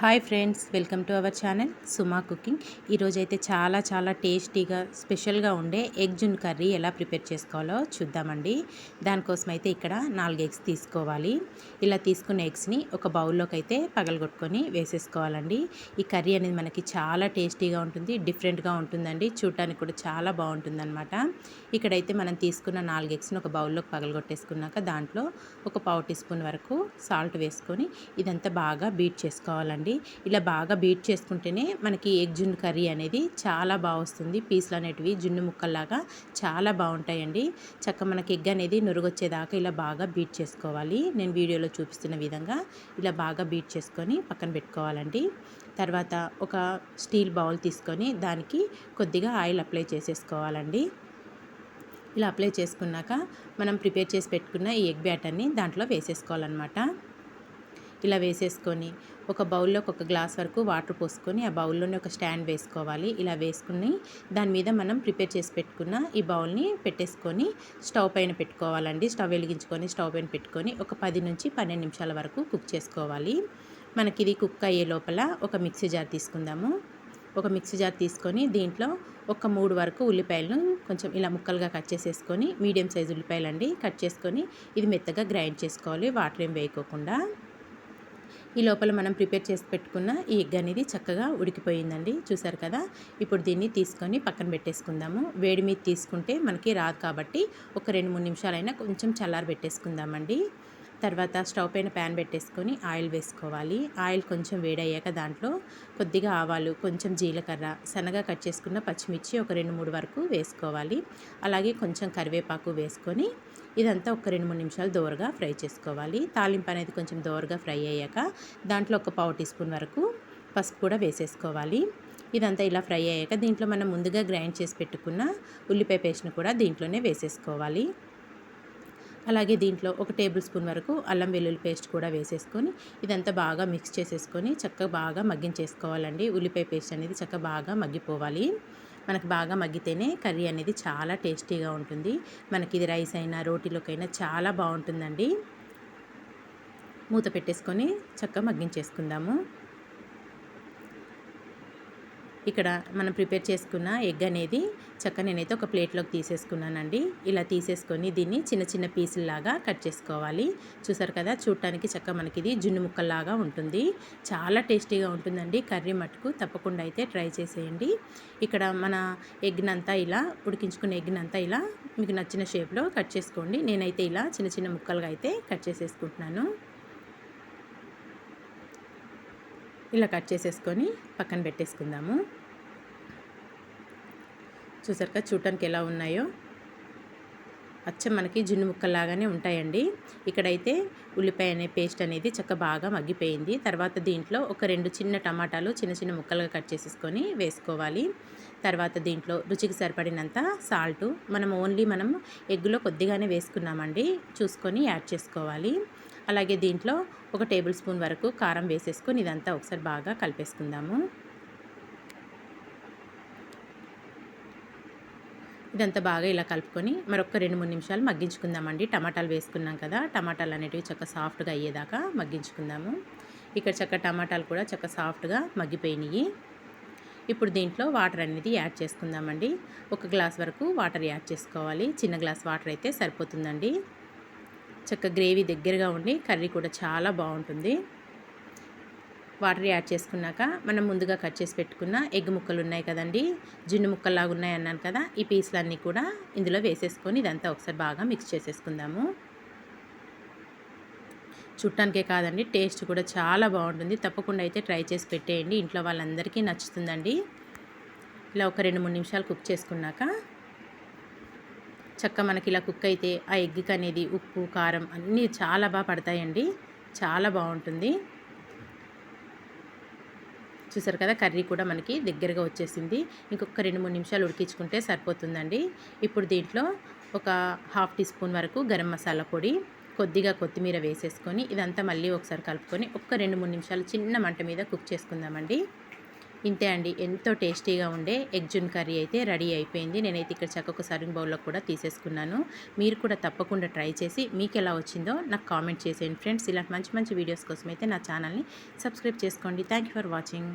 Hi friends welcome to our channel Suma cooking. ఈరోజైతే చాలా చాలా టేస్టీగా స్పెషల్గా ఉండే ఎగ్ జున్ కర్రీ ఎలా ప్రిపేర్ చేసుకోవాలో చూద్దామండి. దానికోసం అయితే ఇక్కడ నాలుగు ఎగ్స్ తీసుకోవాలి. ఇలా తీసుకున్న ఎగ్స్ని ఒక బౌల్లోకి అయితే పగలగొట్టుకొని వేసేసుకోవాలండి. ఈ కర్రీ అనేది మనకి చాలా టేస్టీగా ఉంటుంది డిఫరెంట్గా ఉంటుందండి. చూడటానికి కూడా చాలా బాగుంటుందన్నమాట. ఇక్కడైతే మనం తీసుకున్న నాలుగు ఎగ్స్ని ఒక బౌల్లోకి పగలగొట్టేసుకున్నాక దాంట్లో ఒక పావు టీ స్పూన్ వరకు సాల్ట్ వేసుకొని ఇదంతా బాగా బీట్ చేసుకోవాలండి. చేసుకోండి ఇలా బాగా బీట్ చేసుకుంటేనే మనకి ఎగ్ జున్ను కర్రీ అనేది చాలా బాగా వస్తుంది. పీసులు అనేటివి జున్ను ముక్కల్లాగా చాలా బాగుంటాయండి. చక్క మనకి ఎగ్ అనేది నురుగొచ్చేదాకా ఇలా బాగా బీట్ చేసుకోవాలి. నేను వీడియోలో చూపిస్తున్న విధంగా ఇలా బాగా బీట్ చేసుకొని పక్కన పెట్టుకోవాలండి. తర్వాత ఒక స్టీల్ బౌల్ తీసుకొని దానికి కొద్దిగా ఆయిల్ అప్లై చేసేసుకోవాలండి. ఇలా అప్లై చేసుకున్నాక మనం ప్రిపేర్ చేసి పెట్టుకున్న ఈ ఎగ్ బ్యాటర్ని దాంట్లో వేసేసుకోవాలన్నమాట. ఇలా వేసేసుకొని ఒక బౌల్లోకి ఒక గ్లాస్ వరకు వాటర్ పోసుకొని ఆ బౌల్లోనే ఒక స్టాండ్ వేసుకోవాలి. ఇలా వేసుకుని దాని మీద మనం ప్రిపేర్ చేసి పెట్టుకున్న ఈ బౌల్ని పెట్టేసుకొని స్టవ్ పైన పెట్టుకోవాలండి. స్టవ్ వెలిగించుకొని స్టవ్ పైన పెట్టుకొని ఒక పది నుంచి పన్నెండు నిమిషాల వరకు కుక్ చేసుకోవాలి. మనకి ఇది కుక్ అయ్యే లోపల ఒక మిక్సీ జార్ తీసుకుందాము. ఒక మిక్సీ జార్ తీసుకొని దీంట్లో ఒక మూడు వరకు ఉల్లిపాయలను కొంచెం ఇలా ముక్కలుగా కట్ చేసేసుకొని మీడియం సైజు ఉల్లిపాయలు అండి కట్ చేసుకొని ఇది మెత్తగా గ్రైండ్ చేసుకోవాలి. వాటర్ ఏం వేయకోకుండా. ఈ లోపల మనం ప్రిపేర్ చేసి పెట్టుకున్న ఈ ఎగ్ అనేది చక్కగా ఉడికిపోయిందండి. చూసారు కదా? ఇప్పుడు దీన్ని తీసుకొని పక్కన పెట్టేసుకుందాము. వేడి మీద తీసుకుంటే మనకి రాదు కాబట్టి ఒక రెండు మూడు నిమిషాలైనా కొంచెం చల్లారి పెట్టేసుకుందామండి తర్వాత స్టవ్ పైన ప్యాన్ పెట్టేసుకొని ఆయిల్ వేసుకోవాలి. ఆయిల్ కొంచెం వేడయ్యాక దాంట్లో కొద్దిగా ఆవాలు కొంచెం జీలకర్ర సన్నగా కట్ చేసుకున్న పచ్చిమిర్చి ఒక రెండు మూడు వరకు వేసుకోవాలి. అలాగే కొంచెం కరివేపాకు వేసుకొని ఇదంతా ఒక రెండు మూడు నిమిషాలు దోరగా ఫ్రై చేసుకోవాలి. తాలింపు అనేది కొంచెం దోరగా ఫ్రై అయ్యాక దాంట్లో ఒక పావు టీ స్పూన్ వరకు పసుపు కూడా వేసేసుకోవాలి. ఇదంతా ఇలా ఫ్రై అయ్యాక దీంట్లో మనం ముందుగా గ్రైండ్ చేసి పెట్టుకున్న ఉల్లిపాయ పేస్ట్ని కూడా దీంట్లోనే వేసేసుకోవాలి. అలాగే దీంట్లో ఒక టేబుల్ స్పూన్ వరకు అల్లం వెల్లుల్లి పేస్ట్ కూడా వేసేసుకొని ఇదంతా బాగా మిక్స్ చేసేసుకొని చక్కగా బాగా మగ్గించేసుకోవాలండి. ఉల్లిపాయ పేస్ట్ అనేది చక్కగా బాగా మగ్గిపోవాలి. మనకు బాగా మగ్గితేనే కర్రీ అనేది చాలా టేస్టీగా ఉంటుంది. మనకి ఇది రైస్ అయినా రోటీలోకైనా చాలా బాగుంటుందండి. మూత పెట్టేసుకొని చక్కగా మగ్గించేసుకుందాము. ఇక్కడ మనం ప్రిపేర్ చేసుకున్న ఎగ్ అనేది చక్క నేనైతే ఒక ప్లేట్లోకి తీసేసుకున్నానండి. ఇలా తీసేసుకొని దీన్ని చిన్న చిన్న పీసుల్లాగా కట్ చేసుకోవాలి. చూసారు కదా చూడటానికి చక్క మనకి ఇది జున్ను ముక్కల్లాగా ఉంటుంది. చాలా టేస్టీగా ఉంటుందండి. కర్రీ మటుకు తప్పకుండా అయితే ట్రై చేసేయండి. ఇక్కడ మన ఎగ్నంతా ఇలా ఉడికించుకున్న ఎగ్నంతా ఇలా మీకు నచ్చిన షేప్లో కట్ చేసుకోండి. నేనైతే ఇలా చిన్న చిన్న ముక్కలుగా అయితే కట్ చేసేసుకుంటున్నాను. ఇలా కట్ చేసేసుకొని పక్కన పెట్టేసుకుందాము. చూసారుగా చూడటానికి ఎలా ఉన్నాయో? అచ్చం మనకి జున్ను ముక్కలాగానే ఉంటాయండి. ఇక్కడైతే ఉల్లిపాయ అనే పేస్ట్ అనేది చక్క బాగా మగ్గిపోయింది. తర్వాత దీంట్లో ఒక రెండు చిన్న టమాటాలు చిన్న చిన్న ముక్కలుగా కట్ చేసేసుకొని వేసుకోవాలి. తర్వాత దీంట్లో రుచికి సరిపడినంత సాల్టు మనం ఓన్లీ మనం ఎగ్గులో కొద్దిగానే వేసుకున్నామండి. చూసుకొని యాడ్ చేసుకోవాలి. అలాగే దీంట్లో ఒక టేబుల్ స్పూన్ వరకు కారం వేసేసుకొని ఇదంతా ఒకసారి బాగా కలిపేసుకుందాము. ఇదంతా బాగా ఇలా కలుపుకొని మరొక రెండు మూడు నిమిషాలు మగ్గించుకుందామండి. టమాటాలు వేసుకున్నాం కదా టమాటాలు అనేటివి చక్క సాఫ్ట్గా అయ్యేదాకా మగ్గించుకుందాము. ఇక్కడ చక్క టమాటాలు కూడా చక్క సాఫ్ట్గా మగ్గిపోయినాయి. ఇప్పుడు దీంట్లో వాటర్ అనేది యాడ్ చేసుకుందామండి. ఒక గ్లాస్ వరకు వాటర్ యాడ్ చేసుకోవాలి. చిన్న గ్లాస్ వాటర్ అయితే సరిపోతుందండి. చక్క గ్రేవీ దగ్గరగా ఉండి కర్రీ కూడా చాలా బాగుంటుంది. వాటర్ యాడ్ చేసుకున్నాక మనం ముందుగా కట్ చేసి పెట్టుకున్న ఎగ్ ముక్కలు ఉన్నాయి కదండి. జున్ను ముక్కల్లాగా ఉన్నాయి అన్నాను కదా. ఈ పీసులన్నీ కూడా ఇందులో వేసేసుకొని ఇదంతా ఒకసారి బాగా మిక్స్ చేసేసుకుందాము. చుట్టానికే కాదండి టేస్ట్ కూడా చాలా బాగుంటుంది. తప్పకుండా అయితే ట్రై చేసి పెట్టేయండి. ఇంట్లో వాళ్ళందరికీ నచ్చుతుందండి. ఇలా ఒక రెండు మూడు నిమిషాలు కుక్ చేసుకున్నాక చక్క మనకి ఇలా కుక్ అయితే ఆ ఎగ్కి అనేది ఉప్పు కారం అన్నీ చాలా బాగా పడతాయండి. చాలా బాగుంటుంది చూసారు కదా కర్రీ కూడా మనకి దగ్గరగా వచ్చేసింది. ఇంకొక రెండు మూడు నిమిషాలు ఉడికించుకుంటే సరిపోతుందండి. ఇప్పుడు దీంట్లో ఒక హాఫ్ టీ స్పూన్ వరకు గరం మసాలా పొడి కొద్దిగా కొత్తిమీర వేసేసుకొని ఇదంతా మళ్ళీ ఒకసారి కలుపుకొని ఒక్క రెండు మూడు నిమిషాలు చిన్న మంట మీద కుక్ చేసుకుందామండి. ఇంతే అండి. ఎంతో టేస్టీగా ఉండే ఎగ్ జున్ కర్రీ అయితే రెడీ అయిపోయింది. నేనైతే ఇక్కడ చక్కకు సర్వింగ్ బౌల్లో కూడా తీసేసుకున్నాను. మీరు కూడా తప్పకుండా ట్రై చేసి మీకు ఎలా వచ్చిందో నాకు కామెంట్ చేసేయండి ఫ్రెండ్స్. ఇలాంటి మంచి మంచి వీడియోస్ కోసం అయితే నా ఛానల్ని సబ్స్క్రైబ్ చేసుకోండి. Thank you for watching.